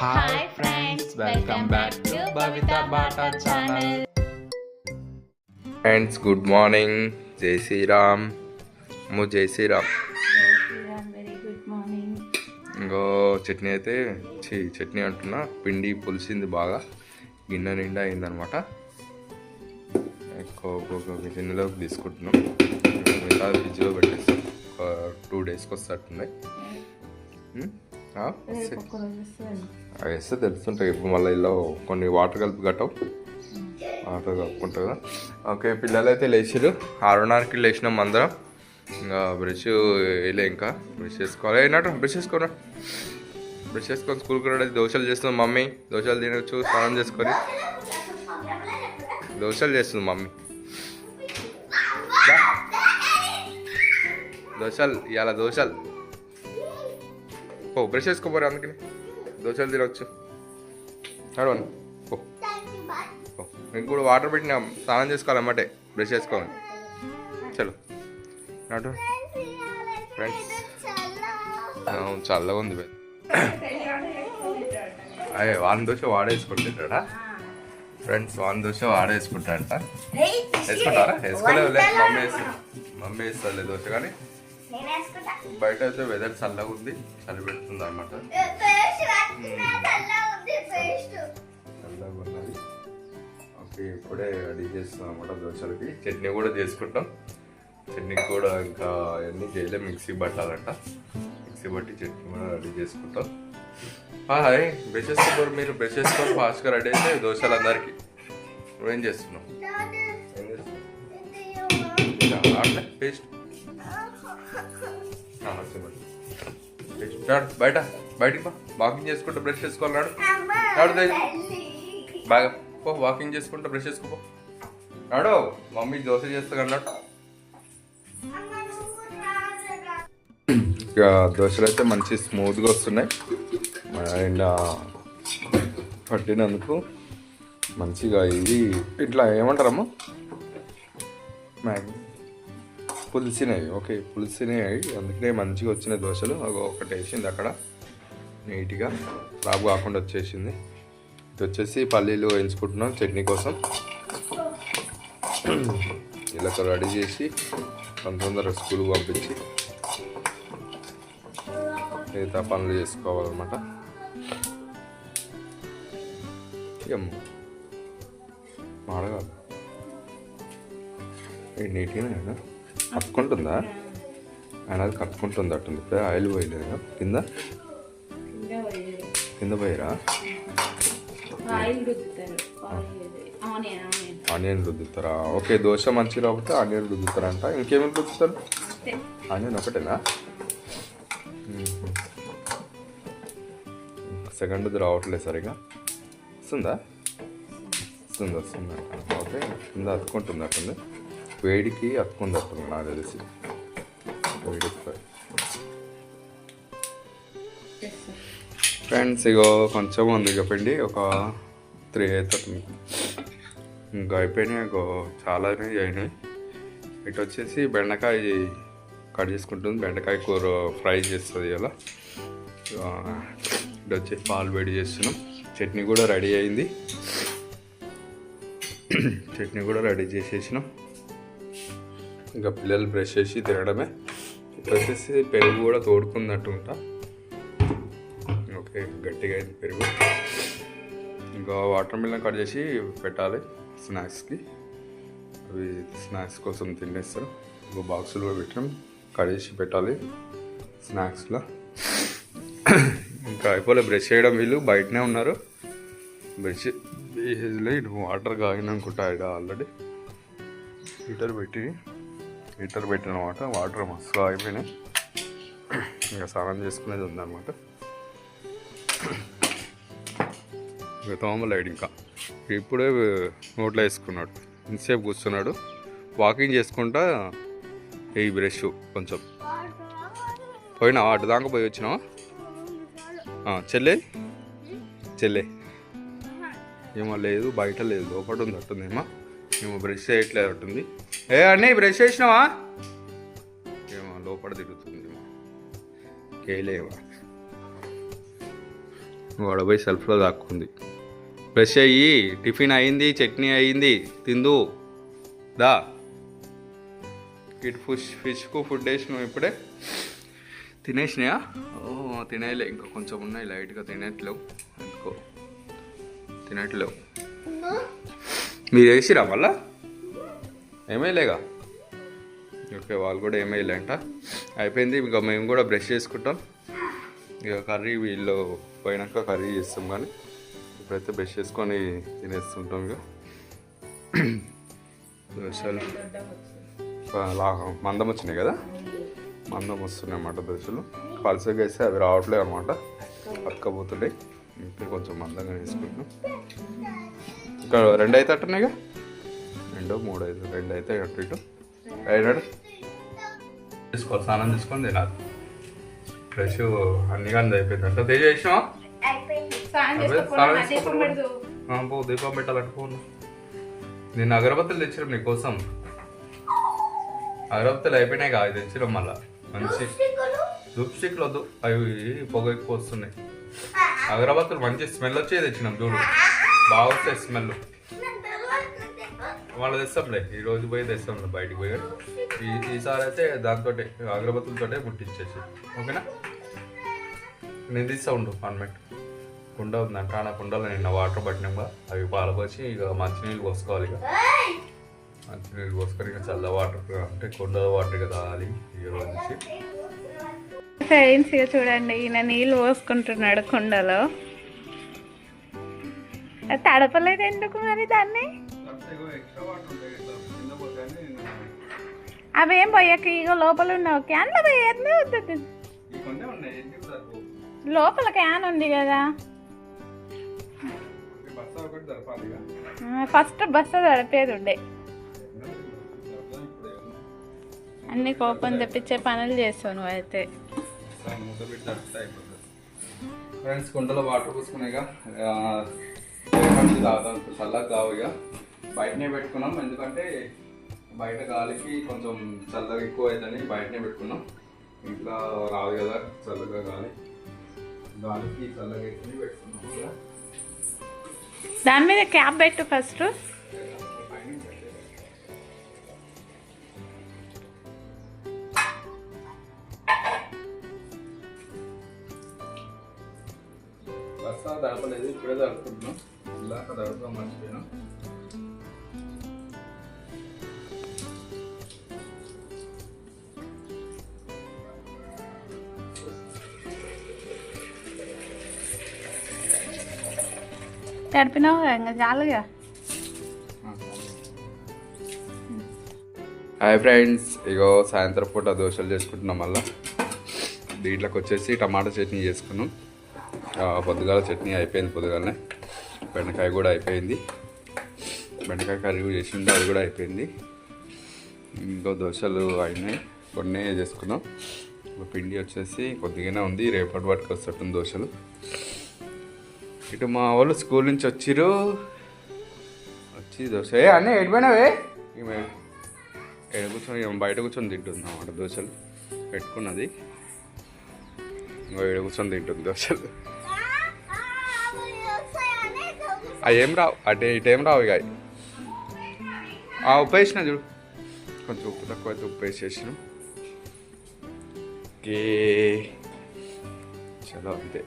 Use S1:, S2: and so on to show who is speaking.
S1: Hi friends welcome back to Bata channel
S2: friends good morning జై శ్రీరామ్ అమ్మో జై శ్రీరామ్ ఇంకో చట్నీ అయితే ఛీ చట్నీ అంటున్నా. పిండి పులిసింది బాగా. గిన్నె నిండా అయిందనమాట. ఒక్కొక్క గిన్నెలోకి తీసుకుంటున్నాం. మిగతా ఫ్రిడ్జ్లో పెట్టేస్తాం. ఒక టూ డేస్కి వస్తట్టున్నాయి. వేస్తే తెలుస్తుంటాయి ఇప్పుడు మళ్ళీ ఇలా కొన్ని వాటర్ కలిపి కట్టవు. వాటర్ కలుపుకుంటారు కదా. ఓకే పిల్లలు అయితే లేచారు ఆరున్నరకి లేచినాం అందరం. ఇంకా బ్రష్ వేయలే ఇంకా. బ్రష్ చేసుకోవాలి. అయినట్టు బ్రష్ చేసుకోరా? బ్రష్ చేసుకొని స్కూల్కి రెడీ దోశలు చేస్తుంది మమ్మీ. దోశలు తినొచ్చు స్నానం చేసుకొని. దోశలు చేస్తుంది మమ్మీ. దోశలు ఇవాళ దోశలు. ఓ బ్రష్ చేసుకోపోరు అందుకని. దోశలు తినవచ్చు నడవను ఓ ఓ నేను కూడా వాటర్ పెట్టిన స్నానం చేసుకోవాలి అమ్మటే. బ్రష్ చేసుకోవాలి. చలో. నడు ఫ్రెండ్స్ చల్లగా ఉంది. అయ్యే వాన్ దోశ వాడేసుకుంటాడా ఫ్రెండ్స్ వాన్ దోశ వాడేసుకుంటాడంట. వేసుకుంటారా? వేసుకోలేవులే మమ్మీ వేస్తుంది. మమ్మీ వేస్తుంది దోశ కానీ. బయట అయితే వెదర్ చల్లగా ఉంది చలి పెడుతుంది అనమాట చల్లగా ఉన్నది. ఓకే ఇప్పుడే రెడీ చేస్తున్నాం అనమాట దోశలకి. చట్నీ కూడా చేసుకుంటాం. చట్నీకి కూడా ఇంకా అవన్నీ చేయలే మిక్సీ పట్టాలంట. మిక్సీ పట్టి చట్నీ కూడా రెడీ చేసుకుంటాం. హాయ్ బ్రష్ చేసుకోరు మీరు బ్రష్ చేసుకొని ఫాస్ట్గా రెడీ అయితే దోశలు అందరికీ నువ్వేం చేస్తున్నావు? ఏం చేస్తున్నావు? పేస్ట్ బయట బయటికి బా వాకింగ్ చేసుకుంటూ బ్రష్ చేసుకోవాలన్నాడు నాడు బాగా పో వాకింగ్ చేసుకుంటూ బ్రష్ చేసుకోపో. నాడు మమ్మీ దోశ చేస్తా అన్నాడు ఇక దోశలు అయితే మంచి స్మూత్గా వస్తున్నాయి. అండ్ పట్టినందుకు మంచిగా ఇది ఇట్లా ఏమంటారమ్మా? మ్యాగీ పులిసినవి. ఓకే పులిసినవి. అందుకనే మంచిగా వచ్చిన దోశలు. ఒకటి వేసింది అక్కడ. నీట్గా రాబు కాకుండా వచ్చేసింది. ఇది వచ్చేసి పల్లీలు వేయించుకుంటున్నాం చట్నీ కోసం. ఇలా రెడీ చేసి తొందర స్కూల్కి పంపించి మిగతా పనులు చేసుకోవాలన్నమాట. ఏం మాడగాలి నీట్గానే కట్టుకుంటుందా ఆయన అది కట్టుకుంటుంది అట్టుంది ఇప్పుడే ఆయిల్ పోయలేదు కింద. కింద? పోయిరా?
S1: రుద్దుతారు. ఆనియన్
S2: రుద్దుతారా? ఓకే దోశ మంచిగా రాకపోతే ఆనియన్ రుద్దుతారంట. ఇంకేమేమి రుద్దుతారు? ఆనియన్ ఒకటేనా? సెకండ్ది రావట్లేదు సరిగా. వస్తుందా? వస్తుంది? వస్తుంది? ఓకే కింద అతుకుంటుంది అట్టుంది వేడికి అతుకుంది అట్టుంది నాకు తెలిసి. ఫ్రెండ్స్ ఇగో కొంచెం ఉంది ఇక పిండి ఒక త్రీ అవుతుంది ఇంకా అయిపోయినాయి ఇంకో చాలానే అయినాయి. ఇటు వచ్చేసి బెండకాయ కట్ చేసుకుంటుంది. బెండకాయ కూర ఫ్రై చేస్తుంది ఇలా ఇటు వచ్చేసి పాలు వేడి చేస్తున్నాం. చట్నీ కూడా రెడీ అయింది. చట్నీ కూడా రెడీ చేసేసినాం. ఇంకా పిల్లలు బ్రష్ చేసి తినడమే. వచ్చేసి పెరుగు కూడా తోడుకున్నట్టు ఉంటా ఓకే గట్టిగా అయింది పెరుగు. ఇంకా వాటర్ మిలన్ కట్ చేసి పెట్టాలి స్నాక్స్కి. అవి స్నాక్స్ కోసం తినేస్తారు ఇంకో బాక్సులో పెట్టడం కట్ చేసి పెట్టాలి స్నాక్స్లో. ఇంకా అయిపోలే బ్రష్ చేయడం వీళ్ళు బయటనే ఉన్నారు. బ్రష్ వేసేదిలే ఇటు వాటర్ కాగిన అనుకుంటా ఆల్రెడీ. హీటర్ పెట్టి హీటర్ పెట్టిన అనమాట వాటర్ మస్తుగా అయిపోయినాయి ఇంకా స్నానం చేసుకునేది ఉందన్నమాట. ఇక తోమలేడు ఇంకా. ఇప్పుడే నోట్లో వేసుకున్నాడు. ఇంతసేపు కూర్చున్నాడు. వాకింగ్ చేసుకుంటా ఈ బ్రష్ కొంచెం. పోయినా అటు దాకా పోయి వచ్చినావా? చెల్లె? చెల్లె. ఏమో లేదు బయట లేదు. లోపల ఉంది అట్టుందేమో ఏమో బ్రష్ చేయట్లేదు ఉంటుంది ఏ అన్నీ బ్రష్ చేసినావా? ఏమో లోపల తిరుగుతుంది కేలేవా గొడవై సెల్ఫ్లో దాక్కుంది. బ్రష్ అయ్యి టిఫిన్ అయింది చట్నీ అయింది తిందు. దా. ఇటు ఫిష్ ఫిష్కు ఫుడ్ వేసినావు ఇప్పుడే. తినేసినాయా? ఓ తినేయలే ఇంకా కొంచెం ఉన్నాయి లైట్గా తినట్లేవు. అనుకో తినట్లేవు. మీరు వేసిరా మళ్ళా? ఏమైలేగా? ఓకే వాళ్ళు కూడా ఏమైలేంట? అయిపోయింది ఇక మేము కూడా బ్రష్ చేసుకుంటాం. ఇక కర్రీ వీళ్ళు పోయినాక కర్రీ చేస్తాం కానీ ఇప్పుడైతే బ్రష్ చేసుకొని తినేస్తుంటాం ఇక దోశలు. లాగా మందం వచ్చినాయి కదా? మందం వస్తున్నాయి అన్నమాట దోశలు. పలుసగా వేస్తే అవి రావట్లేదు అనమాట అతకపోతున్నాయి ఇంకా కొంచెం మందంగా వేసుకుంటున్నాం. రెండు అయితే అట్టున్నాయిగా? రెండు మూడు ఐదు రెండు అయితే అటు ఇటు. అయినాడు తీసుకోవాలి స్నానం తీసుకొని తినాలి. ఫ్రెష్ అన్ని కానీ అయిపోయింది. అంటే తేజ్ చేసినావా?
S3: దీపం
S2: చేసుకోకుండా.
S3: పెడదు.
S2: ఆ, పో దీపం పెట్టాలంటే పోను. నేను అగరబత్తులు తెచ్చినాం నీకోసం. అగరబత్తులు అయిపోయినాయి కాదు తెచ్చినాం మళ్ళా. మంచి ధూప్ స్టిక్లు వద్దు. అవి పొగ ఎక్కువ వస్తున్నాయి. అగరబత్తులు మంచి స్మెల్ వచ్చే తెచ్చినాం చూడు. బాగా వస్తాయి స్మెల్ వాళ్ళు తెస్తాంలే ఈ రోజు పోయి తెస్తాంలే బయటికి పోయి ఈ ఈసారి అయితే దాంతో అగరబత్తులతోటే ముట్టించేసి ఓకేనా? నేను తీస్తా ఉండు పర్మనెంట్ కుండ ఉందంట ఆ కుండలో నిన్న వాటర్ పట్టినాక అవి పాలపోసి ఇక మంచినీళ్ళు పోసుకోవాలి ఇక. మంచినీళ్ళు పోసుకొని ఇక చల్ల వాటర్ అంటే కుండ వాటర్ ఇక తాగాలి ఈ రోజు నుంచి.
S3: ఫ్రెండ్స్ ఇక చూడండి ఈయన నీళ్ళు పోసుకుంటున్నాడు కుండలో. తడపలేదు ఎందుకు మరి దాన్ని? అవేం పోయాక ఇక లోపల ఉన్నావు క్యాన్లో పోయేది వద్దు? లోపల క్యాన్ ఉంది కదా. ఫస్ట్ బస్సు తడిపేది ఉండే. అన్ని కోపం తెప్పించే పనులు చేస్తావు నువ్వైతే
S2: ఫ్రెండ్స్ కుండలో వాటర్ పోసుకున్నాయి ఇక తాగుతాం. చల్లగా కావు ఇక. బయటనే పెట్టుకున్నాం. ఎందుకంటే బయట గాలికి కొంచెం చల్లగా ఎక్కువ అవుతుందని బయటనే పెట్టుకున్నాం. ఇంట్లో రాదు కదా చల్లగా గాలి. గాలికి చల్లగా ఎక్కువ పెట్టుకున్నాం.
S3: దాని మీద క్యాప్ పెట్టు ఫస్ట్.
S2: బస్తా దడపలేదు ఇప్పుడే దడుపుకుంటున్నాం. ఇలాక దడపడం మర్చిపోయినాం.
S3: తడిపినావు ఇంకా చాలుగా.
S2: హాయ్ ఫ్రెండ్స్ ఇగో సాయంత్రం పూట దోశలు చేసుకుంటున్నాం మళ్ళా. దీంట్లోకి వచ్చేసి టమాటా చట్నీ చేసుకున్నాం. పొద్దుగాల చట్నీ అయిపోయింది పొద్దుగాలనే. బెండకాయ కూడా అయిపోయింది. బెండకాయ కర్రీ చేసింది అది కూడా అయిపోయింది. ఇంకో దోశలు అయినాయి కొన్ని చేసుకున్నాం. ఒక పిండి వచ్చేసి కొద్దిగానే ఉంది రేపటి వాటికి వస్తుంది దోశలు. ఇటు మా వాళ్ళు స్కూల్ నుంచి వచ్చిర్రు. వచ్చి దోశ ఏ అన్నీ ఎడిపోయినావే ఈమె ఎడ కూర్చొని బయట కూర్చొని తింటుంది అన్నమాట దోశలు. పెట్టుకున్నది. ఇంకో ఎడ కూర్చొని తింటుంది దోశలు. అవి ఏం రావు అటే ఇటేం రావు ఇక ఆ ఉప్పు వేసిన చూడు. కొంచెం ఉప్పు తక్కువ అయితే ఉప్పు వేసేసిన ఓకే చలో అంతే.